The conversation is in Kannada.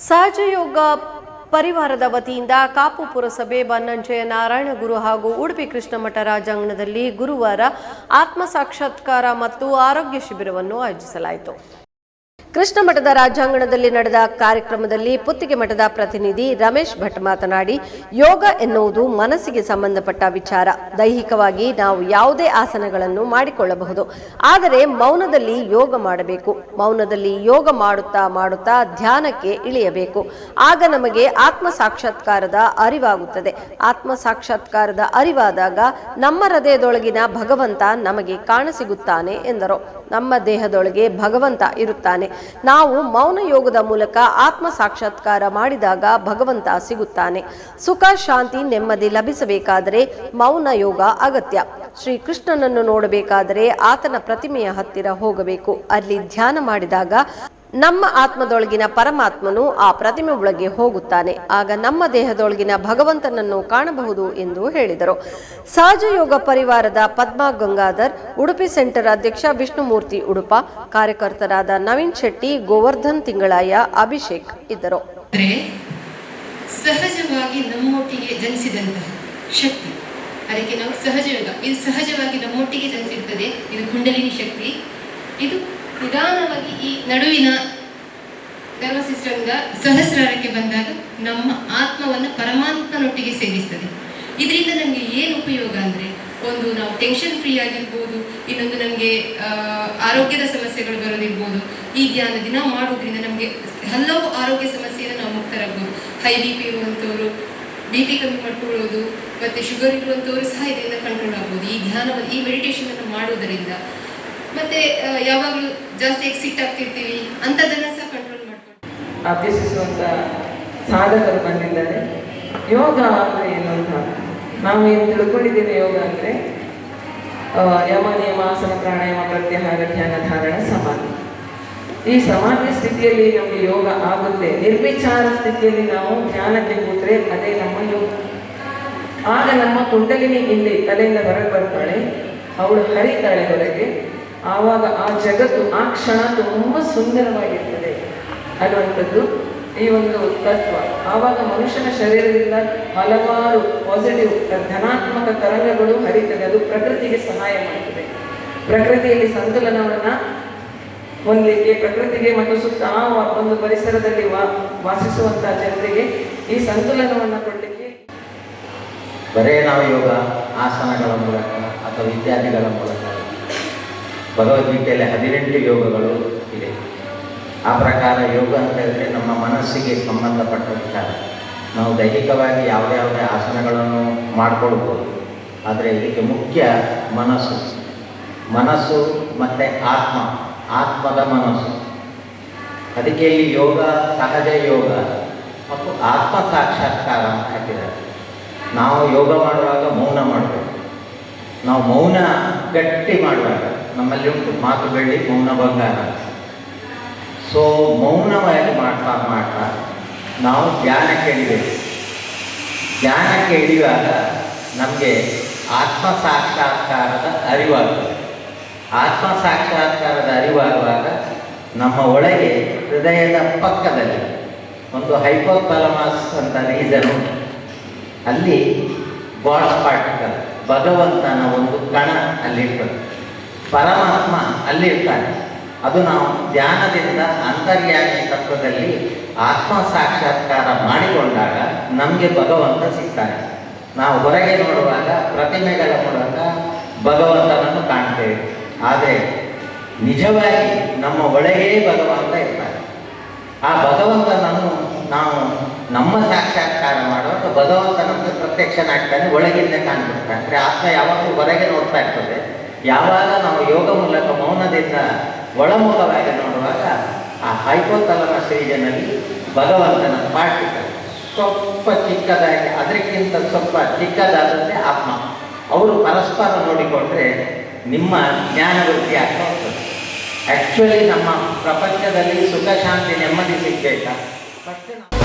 ಸಹಜಯೋಗ ಪರಿವಾರದ ವತಿಯಿಂದ ಕಾಪು ಪುರಸಭೆ ಬನ್ನಂಜಯ ನಾರಾಯಣ ಗುರು ಹಾಗೂ ಉಡುಪಿ ಕೃಷ್ಣಮಠ ರಾಜಾಂಗಣದಲ್ಲಿ ಗುರುವಾರ ಆತ್ಮ ಸಾಕ್ಷಾತ್ಕಾರ ಮತ್ತು ಆರೋಗ್ಯ ಶಿಬಿರವನ್ನು ಆಯೋಜಿಸಲಾಯಿತು. ಕೃಷ್ಣ ಮಠದ ರಾಜ್ಯಾಂಗಣದಲ್ಲಿ ನಡೆದ ಕಾರ್ಯಕ್ರಮದಲ್ಲಿ ಪುತ್ತಿಗೆ ಮಠದ ಪ್ರತಿನಿಧಿ ರಮೇಶ್ ಭಟ್ ಮಾತನಾಡಿ, ಯೋಗ ಎನ್ನುವುದು ಮನಸ್ಸಿಗೆ ಸಂಬಂಧಪಟ್ಟ ವಿಚಾರ. ದೈಹಿಕವಾಗಿ ನಾವು ಯಾವುದೇ ಆಸನಗಳನ್ನು ಮಾಡಿಕೊಳ್ಳಬಹುದು. ಆದರೆ ಮೌನದಲ್ಲಿ ಯೋಗ ಮಾಡಬೇಕು. ಮೌನದಲ್ಲಿ ಯೋಗ ಮಾಡುತ್ತಾ ಮಾಡುತ್ತಾ ಧ್ಯಾನಕ್ಕೆ ಇಳಿಯಬೇಕು. ಆಗ ನಮಗೆ ಆತ್ಮ ಸಾಕ್ಷಾತ್ಕಾರದ ಅರಿವಾಗುತ್ತದೆ. ಆತ್ಮ ಸಾಕ್ಷಾತ್ಕಾರದ ಅರಿವಾದಾಗ ನಮ್ಮ ಹೃದಯದೊಳಗಿನ ಭಗವಂತ ನಮಗೆ ಕಾಣಸಿಗುತ್ತಾನೆ ಎಂದರು. ನಮ್ಮ ದೇಹದೊಳಗೆ ಭಗವಂತ ಇರುತ್ತಾನೆ. ನಾವು ಮೌನ ಯೋಗದ ಮೂಲಕ ಆತ್ಮ ಸಾಕ್ಷಾತ್ಕಾರ ಮಾಡಿದಾಗ ಭಗವಂತ ಸಿಗುತ್ತಾನೆ. ಸುಖ, ಶಾಂತಿ, ನೆಮ್ಮದಿ ಲಭಿಸಬೇಕಾದರೆ ಮೌನ ಯೋಗ ಅಗತ್ಯ. ಶ್ರೀಕೃಷ್ಣನನ್ನು ನೋಡಬೇಕಾದರೆ ಆತನ ಪ್ರತಿಮೆಯ ಹತ್ತಿರ ಹೋಗಬೇಕು. ಅಲ್ಲಿ ಧ್ಯಾನ ಮಾಡಿದಾಗ ನಮ್ಮ ಆತ್ಮದೊಳಗಿನ ಪರಮಾತ್ಮನು ಆ ಪ್ರತಿಮೆ ಒಳಗೆ ಹೋಗುತ್ತಾನೆ. ಆಗ ನಮ್ಮ ದೇಹದೊಳಗಿನ ಭಗವಂತನನ್ನು ಕಾಣಬಹುದು ಎಂದು ಹೇಳಿದರು. ಸಹಜಯೋಗ ಪರಿವಾರದ ಪದ್ಮಾ ಗಂಗಾಧರ್, ಉಡುಪಿ ಸೆಂಟರ್ ಅಧ್ಯಕ್ಷ ವಿಷ್ಣುಮೂರ್ತಿ ಉಡುಪ, ಕಾರ್ಯಕರ್ತರಾದ ನವೀನ್ ಶೆಟ್ಟಿ, ಗೋವರ್ಧನ್ ತಿಂಗಳಾಯ ಅಭಿಷೇಕ್ ಇದ್ದರು. ಸಹಜವಾಗಿ ನಮ್ಮೊಟ್ಟಿಗೆ ಜನಿಸಿದಂತಹ ಶಕ್ತಿ, ಅದಕ್ಕೆ ನಾವು ಸಹಜ ಇದು ಸಹಜವಾಗಿ ನಮ್ಮೊಟ್ಟಿಗೆ ಜನಿಸಿರ್ತದೆ, ಇದು ಕುಂಡಲಿನಿ ಶಕ್ತಿ, ಇದು ನಿಧಾನವಾಗಿ ಈ ನಡುವಿನ ಧರ್ಮ ಸಿಸ್ಟಮ್ದ ಸಹಸ್ರಾರಕ್ಕೆ ಬಂದಾಗ ನಮ್ಮ ಆತ್ಮವನ್ನು ಪರಮಾತ್ಮನೊಟ್ಟಿಗೆ ಸೇರಿಸ್ತದೆ. ಇದರಿಂದ ನಮಗೆ ಏನು ಉಪಯೋಗ ಅಂದರೆ, ಒಂದು ನಾವು ಟೆನ್ಷನ್ ಫ್ರೀ ಆಗಿರ್ಬೋದು, ಇನ್ನೊಂದು ನಮಗೆ ಆರೋಗ್ಯದ ಸಮಸ್ಯೆಗಳು ಬರೋದಿರ್ಬೋದು, ಈ ಧ್ಯಾನ ದಿನ ಮಾಡೋದ್ರಿಂದ ನಮಗೆ ಹಲವು ಆರೋಗ್ಯ ಸಮಸ್ಯೆಯನ್ನು ನಾವು ಮುಕ್ತರಾಗ್ಬೋದು. ಹೈ ಬಿ ಪಿ ಇರುವಂಥವ್ರು ಬಿ ಪಿ ಕಮ್ಮಿ ಮಾಡ್ಕೊಳ್ಳೋದು, ಮತ್ತು ಶುಗರ್ ಇರುವಂಥವರು ಸಹ ಇದರಿಂದ ಕಂಟ್ರೋಲ್ ಆಗ್ಬೋದು. ಈ ಧ್ಯಾನವನ್ನು, ಈ ಮೆಡಿಟೇಷನ್ ಅನ್ನು ಮಾಡೋದರಿಂದ ಮತ್ತೆ ಯಾವಾಗಲೂ ಜಾಸ್ತಿ ಎಕ್ಸಿಟ್ ಆಗ್ತಿರ್ತೀವಿ ಅಂಥದ್ದನ್ನ ಸಹ ಕಂಟ್ರೋಲ್ ಮಾಡ್ಕೊಂಡು. ಅಭ್ಯಸಿಸುವಂತ ಸಾಧಕರು ಬಂದಿದ್ದಾರೆ. ಯೋಗ ಅಂದ್ರೆ ಏನು ಅಂತ ನಾವು ಏನು ತಿಳ್ಕೊಂಡಿದ್ದೇವೆ ಯೋಗ ಅಂದ್ರೆ ಯಮ, ನಿಯಮ, ಆಸನ, ಪ್ರಾಣಾಯಾಮ, ಪ್ರತ್ಯಾಹಾರ, ಧ್ಯಾನ, ಧಾರಣ, ಸಮಾಧಿ. ಈ ಸಮಾಧಿ ಸ್ಥಿತಿಯಲ್ಲಿ ನಮಗೆ ಯೋಗ ಆಗುತ್ತೆ. ನಿರ್ವಿಚಾರ ಸ್ಥಿತಿಯಲ್ಲಿ ನಾವು ಧ್ಯಾನಕ್ಕೆ ಕೂತ್ರೆ ಅದೇ ನಮ್ಮ ಯೋಗ. ಆಗ ನಮ್ಮ ಕುಂಡಲಿನಿ ಇಲ್ಲಿ ತಲೆಯಿಂದ ಹೊರಗೆ ಬರ್ತಾಳೆ. ಅವಳು ಹರಿತಾಳೆ ಹೊರಗೆ. ಆವಾಗ ಆ ಜಗತ್ತು, ಆ ಕ್ಷಣ ತುಂಬ ಸುಂದರವಾಗಿರ್ತದೆ. ಅನ್ನುವಂಥದ್ದು ಈ ಒಂದು ತತ್ವ. ಆವಾಗ ಮನುಷ್ಯನ ಶರೀರದಿಂದ ಹಲವಾರು ಪಾಸಿಟಿವ್ ಧನಾತ್ಮಕ ತರಂಗಗಳು ಹರಿತದೆ. ಅದು ಪ್ರಕೃತಿಗೆ ಸಹಾಯ ಮಾಡುತ್ತದೆ ಪ್ರಕೃತಿಯಲ್ಲಿ ಸಂತುಲನವನ್ನು ಹೊಂದಲಿಕ್ಕೆ, ಪ್ರಕೃತಿಗೆ ಮತ್ತು ಸುತ್ತ ಆ ಒಂದು ಪರಿಸರದಲ್ಲಿ ವಾ ವಾಸಿಸುವಂತಹ ಜನರಿಗೆ ಈ ಸಂತುಲನವನ್ನು ಕೊಡಲಿಕ್ಕೆ ಬರೇ ನಾವು ಯೋಗ, ಆಸನಗಳ ಮೂಲಕ ಅಥವಾ ಇತ್ಯಾದಿಗಳ ಮೂಲಕ ಭಗವದ್ಗೀತೆಯಲ್ಲಿ ಹದಿನೆಂಟು ಯೋಗಗಳು ಇದೆ. ಆ ಪ್ರಕಾರ ಯೋಗ ಅಂತ ಹೇಳಿದ್ರೆ ನಮ್ಮ ಮನಸ್ಸಿಗೆ ಸಂಬಂಧಪಟ್ಟ ವಿಚಾರ. ನಾವು ದೈಹಿಕವಾಗಿ ಯಾವುದೇ ಯಾವುದೇ ಆಸನಗಳನ್ನು ಮಾಡಿಕೊಳ್ಬೋದು. ಆದರೆ ಇದಕ್ಕೆ ಮುಖ್ಯ ಮನಸ್ಸು. ಮನಸ್ಸು ಮತ್ತು ಆತ್ಮ, ಆತ್ಮದ ಮನಸ್ಸು. ಅದಕ್ಕೆ ಇಲ್ಲಿ ಯೋಗ ಸಹಜ ಯೋಗ ಮತ್ತು ಆತ್ಮ ಸಾಕ್ಷಾತ್ಕಾರ ಅಂತ ಹಾಕಿದ್ದಾರೆ. ನಾವು ಯೋಗ ಮಾಡುವಾಗ ಮೌನ ಮಾಡಬೇಕು. ನಾವು ಮೌನ ಗಟ್ಟಿ ಮಾಡುವಾಗ ನಮ್ಮಲ್ಲಿ ಉಂಟು, ಮಾತು ಬೆಳ್ಳಿ ಮೌನ ಬಂಗಾರ. ಸೊ ಮೌನವಾಗಿ ಮಾಡ್ತಾ ಮಾಡ್ತಾ ನಾವು ಧ್ಯಾನಕ್ಕೆ ಇಳಿಬೇಕು. ಧ್ಯಾನಕ್ಕೆ ಇಳಿಯುವಾಗ ನಮಗೆ ಆತ್ಮ ಸಾಕ್ಷಾತ್ಕಾರದ ಅರಿವಾಗ್ತದೆ. ಆತ್ಮ ಸಾಕ್ಷಾತ್ಕಾರದ ಅರಿವಾಗುವಾಗ ನಮ್ಮ ಒಳಗೆ ಹೃದಯದ ಪಕ್ಕದಲ್ಲಿ ಒಂದು ಹೈಪೋಥಾಲಮಸ್ ಅಂತ ರೀಸನ್ ಉಂಟು. ಅಲ್ಲಿ ಗಾಡ್ ಪಾರ್ಟಿಕಲ್ ಭಗವಂತನ ಒಂದು ಕಣ ಅಲ್ಲಿರ್ತದೆ. ಪರಮಾತ್ಮ ಅಲ್ಲಿರ್ತಾನೆ ಅದು ನಾವು ಧ್ಯಾನದಿಂದ ಅಂತರ್ಯಾಮಿ ತತ್ವದಲ್ಲಿ ಆತ್ಮ ಸಾಕ್ಷಾತ್ಕಾರ ಮಾಡಿಕೊಂಡಾಗ ನಮಗೆ ಭಗವಂತ ಸಿಗ್ತಾನೆ. ನಾವು ಹೊರಗೆ ನೋಡುವಾಗ ಪ್ರತಿಮೆಗಳ ಮೂಲಕ ಭಗವಂತನನ್ನು ಕಾಣ್ತೇವೆ. ಆದರೆ ನಿಜವಾಗಿ ನಮ್ಮ ಒಳಗೇ ಭಗವಂತ ಇರ್ತಾನೆ. ಆ ಭಗವಂತನನ್ನು ನಾವು ನಮ್ಮ ಸಾಕ್ಷಾತ್ಕಾರ ಮಾಡುವಾಗ ಭಗವಂತ ನಮಗೆ ಪ್ರತ್ಯಕ್ಷನಾಗ್ತಾನೆ, ಒಳಗಿಂದ ಕಾಣ್ಬಿಡ್ತಾನೆ. ಅಂದರೆ ಆತ್ಮ ಯಾವಾಗಲೂ ಹೊರಗೆ ನೋಡ್ತಾ ಇರ್ತದೆ. ಯಾವಾಗ ನಾವು ಯೋಗ ಮೂಲಕ ಮೌನದಿಂದ ಒಳಮುಖವಾಗಿ ನೋಡುವಾಗ ಆ ಹೈಪೋತಲಮ ಸೀಜನಲ್ಲಿ ಭಗವಂತನ ಪಾರ್ಟಿಕಲ್ ಸ್ವಲ್ಪ ಚಿಕ್ಕದಾಗಿ, ಅದಕ್ಕಿಂತ ಸ್ವಲ್ಪ ಚಿಕ್ಕದಾದಂತೆ ಆತ್ಮ. ಅವರು ಪರಸ್ಪರ ನೋಡಿಕೊಂಡ್ರೆ ನಿಮ್ಮ ಜ್ಞಾನ ವೃದ್ಧಿ ಆಗ್ತಾ ಹೋಗ್ತದೆ. ಆ್ಯಕ್ಚುಲಿ ನಮ್ಮ ಪ್ರಪಂಚದಲ್ಲಿ ಸುಖ, ಶಾಂತಿ, ನೆಮ್ಮದಿ ನಾವು